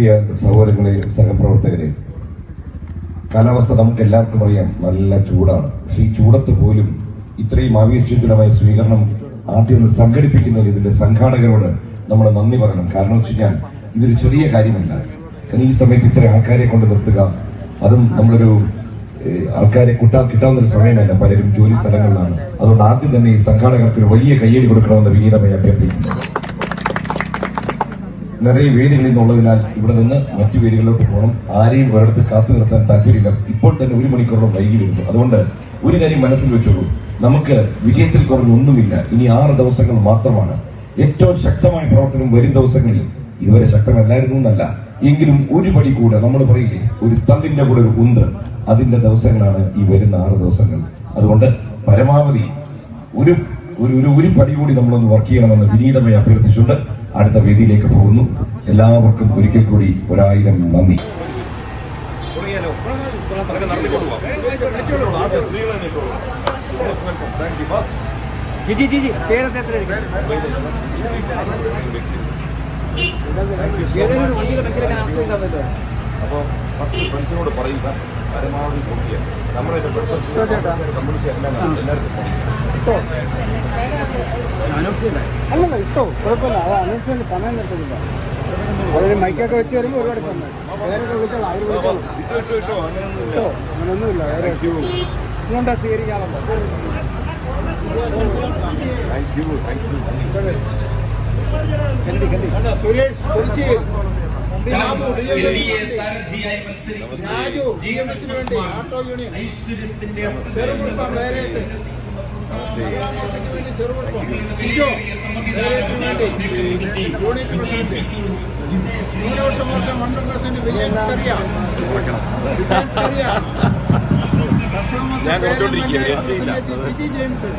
പ്രിയ സഹോദരങ്ങളെ സഹപ്രവർത്തകരെ. കാലാവസ്ഥ നമുക്ക് എല്ലാവർക്കും അറിയാം നല്ല ചൂടാണ്. പക്ഷേ ഈ ചൂടത്ത് പോലും ഇത്രയും ആവേശജനമായ സ്വീകരണം ആദ്യം ഒന്ന് സംഘടിപ്പിക്കുന്നതിൽ ഇതിന്റെ സംഘാടകരോട് നമ്മൾ നന്ദി പറയണം. കാരണം വെച്ച് കഴിഞ്ഞാൽ ഇതൊരു ചെറിയ കാര്യമല്ല. കാരണം ഈ സമയത്ത് ഇത്ര ആൾക്കാരെ കൊണ്ട് നിർത്തുക അതും നമ്മളൊരു ആൾക്കാരെ കിട്ടാ കിട്ടാവുന്ന ഒരു സമയമല്ല. പലരും ജോലി സ്ഥലങ്ങളിലാണ്. അതുകൊണ്ട് ആദ്യം തന്നെ ഈ സംഘാടകർക്ക് ഒരു വലിയ കയ്യടി കൊടുക്കണമെന്ന് വിനീതമായി അഭ്യർത്ഥിക്കുന്നു. നിറയെ വേദികളിൽ നിന്നുള്ളതിനാൽ ഇവിടെ നിന്ന് മറ്റു വേദികളിലോട്ട് പോകണം. ആരെയും ഒരിടത്ത് കാത്തു നിർത്താൻ താല്പര്യമില്ല. ഇപ്പോൾ തന്നെ ഒരു മണിക്കൂറോളം വൈകി വരുന്നു. അതുകൊണ്ട് ഒരു കാര്യം മനസ്സിൽ വെച്ചോളൂ. നമുക്ക് വിജയത്തിൽ കുറഞ്ഞൊന്നുമില്ല. ഇനി ആറ് ദിവസങ്ങൾ മാത്രമാണ്. ഏറ്റവും ശക്തമായ പ്രവർത്തനം വരും ദിവസങ്ങളിൽ ഇതുവരെ ശക്തമല്ലായിരുന്നു എന്നല്ല. എങ്കിലും ഒരു പടി കൂടെ നമ്മൾ പറയില്ലേ ഒരു തള്ളിന്റെ കൂടെ ഒരു കുന്ത് അതിന്റെ ദിവസങ്ങളാണ് ഈ വരുന്ന ആറ് ദിവസങ്ങൾ. അതുകൊണ്ട് പരമാവധി ഒരു ഒരു ഒരു പടി കൂടി നമ്മളൊന്ന് വർക്ക് ചെയ്യണമെന്ന് വിനീതമായി അഭ്യർത്ഥിച്ചുകൊണ്ട് അടുത്ത വേദിയിലേക്ക് പോകുന്നു. എല്ലാവർക്കും ഒരിക്കൽ കൂടി ഒരായിരം നന്ദി. അപ്പോൾ പത്ത് ഫ്രണ്ട്സിനോട് പറയുക പരമാവധി എല്ലാവർക്കും അല്ലല്ല ഇട്ടോ കുഴപ്പമില്ല. അത് അനൗൺസ്മെന്റ് സമയം നിർത്തുന്നില്ല അവർ മൈക്കൊക്കെ വെച്ച് വരുമ്പോൾ ഒരുപാട് സമയം വേറൊക്കെ വിളിച്ചോളാം അവർ വിളിച്ചോളാം. ഇട്ടോ അങ്ങനെയൊന്നുമില്ല വേറെ ഇങ്ങോട്ടാ സ്വീകരിക്കാറുണ്ട് സുരേഷ് കൊച്ചിയിൽ രാജു ജി എം എസിന് വേണ്ടി ആട്ടോ യൂണിയൻ. ചെറുകുടുംബം വേരയത്ത് ന്യൂനപക്ഷ മോർച്ച മണ്ഡലം പ്രസിഡന്റ് വിജയൻ സ്കറിയ കർഷക മോർച്ച ജെയിംസ്